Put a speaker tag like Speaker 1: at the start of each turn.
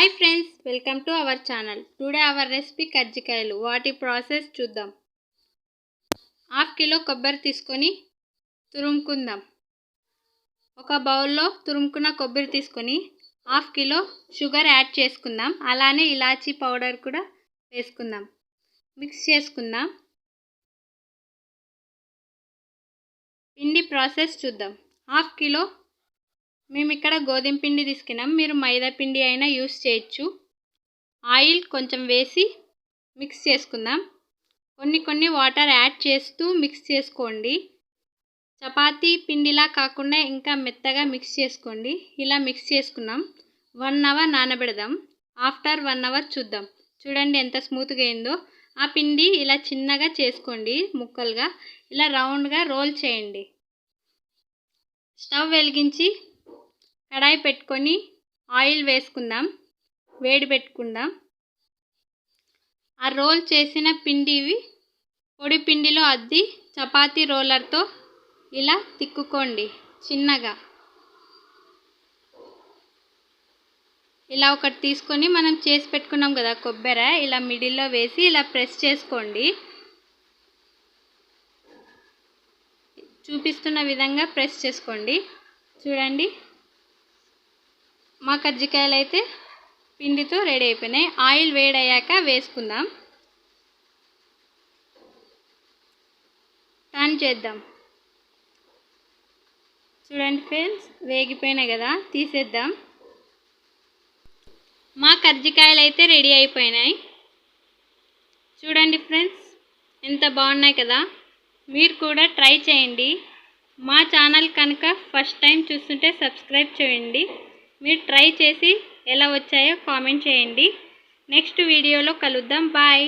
Speaker 1: Hi friends welcome to our channel today our recipe కజ్జికాయలు. వాటి process చూద్దాం. Half kilo కొబ్బరి తీసుకొని తురుముకుందాం. ఒక బౌల్లో తురుముకున్న కొబ్బరి తీసుకొని హాఫ్ కిలో షుగర్ యాడ్ చేసుకుందాం. అలానే ఇలాచీ పౌడర్ కూడా వేసుకుందాం. మిక్స్ చేసుకుందాం. పిండి ప్రాసెస్ చూద్దాం. హాఫ్ కిలో మేము ఇక్కడ గోధుమ పిండి తీసుకున్నాం. మీరు మైదా పిండి అయినా యూస్ చేయొచ్చు. ఆయిల్ కొంచెం వేసి మిక్స్ చేసుకుందాం. కొన్ని కొన్ని వాటర్ యాడ్ చేస్తూ మిక్స్ చేసుకోండి. చపాతీ పిండిలా కాకుండా ఇంకా మెత్తగా మిక్స్ చేసుకోండి. ఇలా మిక్స్ చేసుకున్నాం. వన్ అవర్ నానబెడదాం. ఆఫ్టర్ వన్ అవర్ చూద్దాం. చూడండి ఎంత స్మూత్గా అయిందో. ఆ పిండి ఇలా చిన్నగా చేసుకోండి ముక్కలుగా. ఇలా రౌండ్గా రోల్ చేయండి. స్టవ్ వెలిగించి కడాయి పెట్టుకొని ఆయిల్ వేసుకుందాం వేడి పెట్టుకుందాం. ఆ రోల్ చేసిన పిండివి పొడి పిండిలో అద్ది చపాతీ రోలర్తో ఇలా తిక్కుకోండి చిన్నగా. ఇలా ఒకటి తీసుకొని మనం చేసి పెట్టుకున్నాం కదా కొబ్బరి ఇలా మిడిల్లో వేసి ఇలా ప్రెస్ చేసుకోండి. చూపిస్తున్న విధంగా ప్రెస్ చేసుకోండి. చూడండి. మా కజ్జికాయలు అయితే పిండితో రెడీ అయిపోయినాయి. ఆయిల్ వేడయ్యాక వేసుకుందాం. టర్న్ చేద్దాం. చూడండి ఫ్రెండ్స్ వేగిపోయినాయి కదా తీసేద్దాం. మా కజ్జికాయలు అయితే రెడీ అయిపోయినాయి. చూడండి ఫ్రెండ్స్ ఎంత బాగున్నాయి కదా. మీరు కూడా ట్రై చేయండి. మా ఛానల్ కనుక ఫస్ట్ టైం చూస్తుంటే సబ్స్క్రైబ్ చేయండి. మీరు ట్రై చేసి ఎలా వచ్చాయో కామెంట్ చేయండి. నెక్స్ట్ వీడియోలో కలుద్దాం. బాయ్